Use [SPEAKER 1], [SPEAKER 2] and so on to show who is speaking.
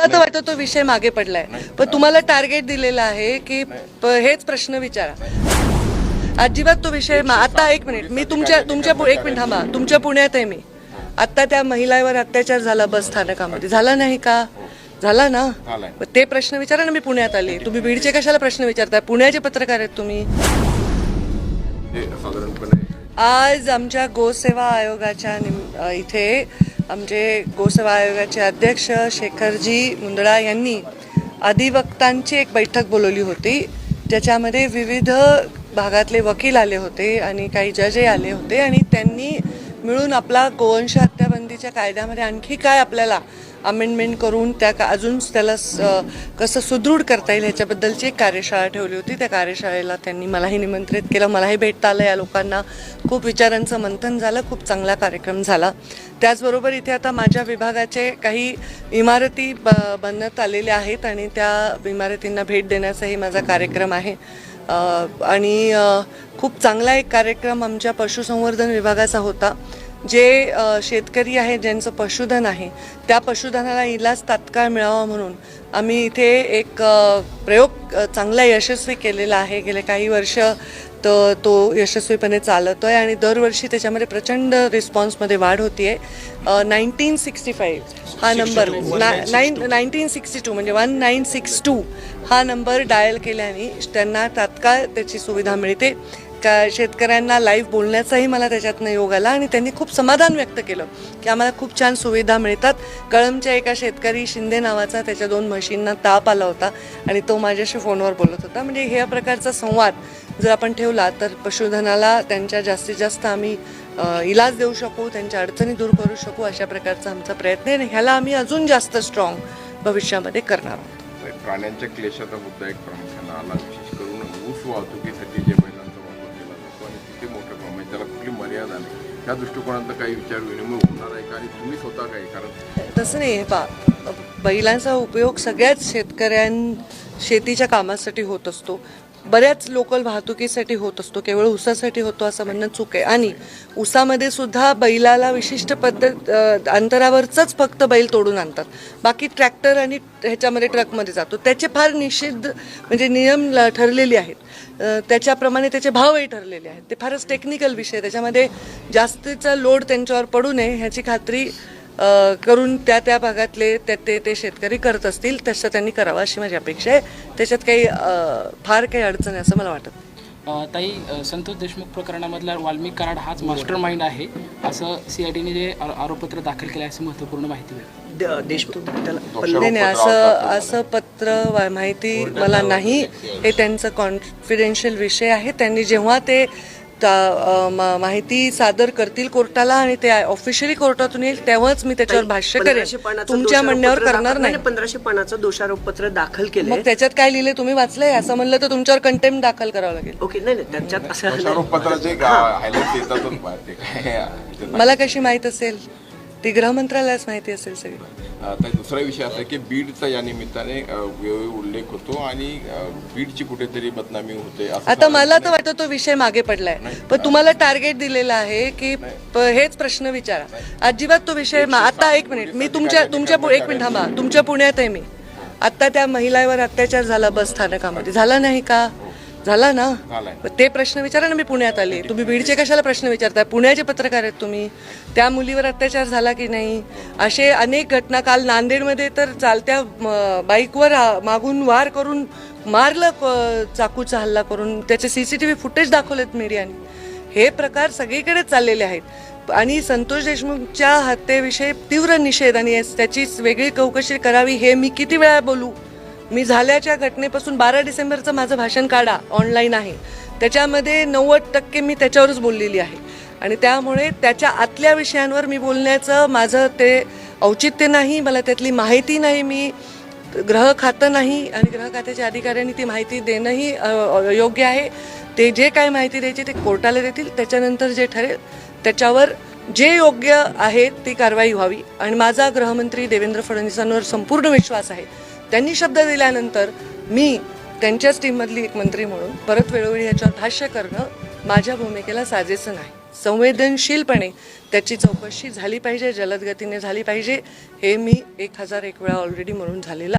[SPEAKER 1] मला तर वाटतं तो विषय मागे पडलाय. पण तुम्हाला टार्गेट दिलेलं आहे की हेच प्रश्न विचारा. अजिबात तो विषय आता एक मिनिट मी तुमच्या तुमच्या एक मिनिट थांबा. तुमच्या पुण्यात आहे मी. आता त्या महिलावर अत्याचार झाला बस स्थानकामध्ये. झाला नाही का? झाला ना? ते प्रश्न विचारा ना मी पुण्यात आले. तुम्ही बीडचे कशाला प्रश्न विचारताय? पुण्याचे पत्रकार आहेत तुम्ही. आज आमच्या गोसेवा आयोगाच्या इथे आमचे गोसेवा आयोगाचे अध्यक्ष शेखरजी मुंदळा यांनी अधिवक्तांची एक बैठक बोलवली होती. ज्याच्यामध्ये विविध भागातले वकील आले होते आणि काही जजही आले होते. आणि त्यांनी मिळून आपला गोवंश हत्याबंदीच्या कायद्यामध्ये आणखी काय आपल्याला अमेंडमेंट करून त्या का अजून त्याला स- कसं सुदृढ करता येईल ह्याच्याबद्दलची एक कार्यशाळा ठेवली होती. त्या कार्यशाळेला त्यांनी मलाही निमंत्रित केलं. मलाही भेटता आलं. या लोकांना खूप विचारांचं मंथन झालं. खूप चांगला कार्यक्रम झाला. त्याचबरोबर इथे आता माझ्या विभागाचे काही इमारती ब बनण्यात आलेल्या आहेत आणि त्या इमारतींना भेट देण्याचाही माझा कार्यक्रम आहे. आणि खूप चांगला एक कार्यक्रम आमच्या पशुसंवर्धन विभागाचा होता. जे शेतकरी आहेत ज्यांचं पशुधन आहे त्या पशुधनाला इलाज तात्काळ मिळावा म्हणून आम्ही इथे एक प्रयोग चांगला यशस्वी केलेला आहे. गेले काही वर्ष तर तो यशस्वीपणे चालतो आहे आणि दरवर्षी त्याच्यामध्ये प्रचंड रिस्पॉन्समध्ये वाढ होती आहे नाईन्टीन सिक्स्टी फाईव्ह हा number nine nineteen sixty two. म्हणजे वन नाईन सिक्स टू हा नंबर डायल केल्याने त्यांना तात्काळ त्याची सुविधा मिळते. का शेतकऱ्यांना लाईव्ह बोलण्याचाही मला त्याच्यातनं योग आला आणि त्यांनी खूप समाधान व्यक्त केलं की आम्हाला खूप छान सुविधा मिळतात. कळमच्या एका शेतकरी शिंदे नावाचा त्याच्या दोन म्हशींना ताप आला होता आणि तो माझ्याशी फोनवर बोलत होता. म्हणजे ह्या प्रकारचा संवाद जर आपण ठेवला तर पशुधनाला त्यांच्या जास्तीत जास्त आम्ही इलाज देऊ शकू त्यांच्या अडचणी दूर करू शकू अशा प्रकारचा आमचा प्रयत्न आहे आणि ह्याला आम्ही अजून जास्त स्ट्रॉंग भविष्यामध्ये करणार आहोत.
[SPEAKER 2] प्राण्यांच्या क्लेशाचा मुद्दा एक प्रामुख्यानं आला विशेष करून ऊस वाहतुकीसाठी जे किती मोठं काम आहे. त्याला कुठली मर्यादा नाही. त्या दृष्टिकोनातनं काही विचार विनिमय होणार आहे का आणि तुम्ही स्वतः काही कारण
[SPEAKER 1] तसं नाही. आहे पा बैलांचा उपयोग सगळ्याच शेतकऱ्यां शेतीच्या कामासाठी होत असतो. बऱ्याच लोकल वाहतुकीसाठी होत असतो केवळ ऊसासाठी होतो असं म्हणणं चूक आहे. आणि ऊसामध्ये सुद्धा बैलाला विशिष्ट पद्धत अंतरावरच अंतरावरचंच फक्त बैल तोडून आणतात. बाकी ट्रॅक्टर आणि ह्याच्यामध्ये ट्रकमध्ये जातो. त्याचे फार निषिद्ध म्हणजे नियम ल- ठरलेले आहेत. त्याच्याप्रमाणे त्याचे भावही ठरलेले आहेत. ते फारच टेक्निकल विषय त्याच्यामध्ये जास्तीचा लोड त्यांच्यावर पडू नये ह्याची खात्री करून त्या त्या भागातले त्या ते ते शेतकरी करत असतील तसं त्यांनी करावं अशी माझी अपेक्षा आहे. त्याच्यात काही फार काही अडचण आहे असं मला वाटत
[SPEAKER 3] ताई संतोष देशमुख प्रकरणामधला वाल्मिक कराड हाच मास्टर माइंड आहे. असं सीआयडीने जे आरोपपत्र दाखल केलं आहे अशी महत्त्वपूर्ण माहिती मिळाली.
[SPEAKER 4] देशमुख त्याला
[SPEAKER 1] नाही नाही असं असं पत्र वा- माहिती मला नाही. हे त्यांचं कॉन्फिडेन्शियल विषय आहे. त्यांनी जेव्हा ते ता- माहिती सादर करतील कोर्टाला आणि ते ऑफिशियली कोर्टातून येईल तेव्हाच मी त्याच्यावर भाष्य करेन. तुमच्या म्हणण्यावर करणार नाही.
[SPEAKER 4] पंधराशे पानाचं दोषारोपपत्र दाखल केलंय.
[SPEAKER 1] मग त्याच्यात काय लिहिले तुम्ही वाचलंय? असं म्हणलं तर तुमच्यावर कंटेम्प दाखल करावं लागेल.
[SPEAKER 4] ओके नाही नाही त्याच्यात असं
[SPEAKER 2] दोषारोप
[SPEAKER 1] मला कशी माहीत असेल? ती गृहमंत्रालयाच माहिती असेल सगळी.
[SPEAKER 2] आता दुसरा विषय असा आहे की बीडचा या निमित्ताने अ, वेळोवेळी उल्लेख होतो आणि अ, बीडची कुठेतरी बदनामी होते असं
[SPEAKER 1] आता मला तर वाटतं तो विषय मागे पडलाय. पण तुम्हाला टार्गेट दिलेलं आहे की प- हेच प्रश्न विचारा. अजिबात तो विषय मा- आता एक मिनिट. मी तुमच्या तुमच्या पु- एक मिनिट थांबा. तुमच्या पुण्यात आहे मी. आता त्या महिलावर अत्याचार झाला बस स्थानकामध्ये. झाला नाही का? झाला ना?
[SPEAKER 2] झालाय.
[SPEAKER 1] मग ते प्रश्न विचारा ना मी पुण्यात आले. तुम्ही बीडचे कशाला प्रश्न विचारताय? पुण्याचे पत्रकार आहेत तुम्ही. त्या मुलीवर अत्याचार झाला की नाही? असे अनेक घटना काल नांदेडमध्ये तर चालत्या म, बाईकवर आ, मागून वार करून मारलं क- चाकूचा हल्ला करून. त्याचे सीसीटीव्ही फुटेज दाखवलेत मीडियाने. हे प्रकार सगळीकडे चाललेले आहेत. आणि संतोष देशमुखच्या हत्येविषयी तीव्र निषेध आणि यास- त्याची वेगळी चौकशी करावी हे मी किती वेळा बोलू? मी झाल्याच्या घटनेपासून बारा डिसेंबरचं माझं भाषण काढा ऑनलाईन आहे. त्याच्यामध्ये नव्वद टक्के मी त्याच्यावरच बोललेली आहे. आणि त्यामुळे त्याच्या आतल्या विषयांवर मी बोलण्याचं माझं ते औचित्य नाही मला त्यातली माहिती नाही मी ग्रह खातं नाही आणि ग्रह खात्याच्या अधिकाऱ्यांनी ती माहिती देणंही योग्य आहे. ते जे काय माहिती द्यायची ते कोर्टाला देतील त्याच्यानंतर जे ठरेल त्याच्यावर जे योग्य आहे ती कारवाई व्हावी. आणि माझा गृहमंत्री देवेंद्र फडणवीसांवर संपूर्ण विश्वास आहे. त्यांनी शब्द दिल्यानंतर मी त्यांच्याच टीममधली एक मंत्री म्हणून परत वेळोवेळी याच्यावर भाष्य करणं माझ्या भूमिकेला साजेसं नाही. संवेदनशीलपणे त्याची चौकशी झाली पाहिजे जलदगतीने झाली पाहिजे हे मी एक हजार एक वेळा ऑलरेडी म्हणून झालेलं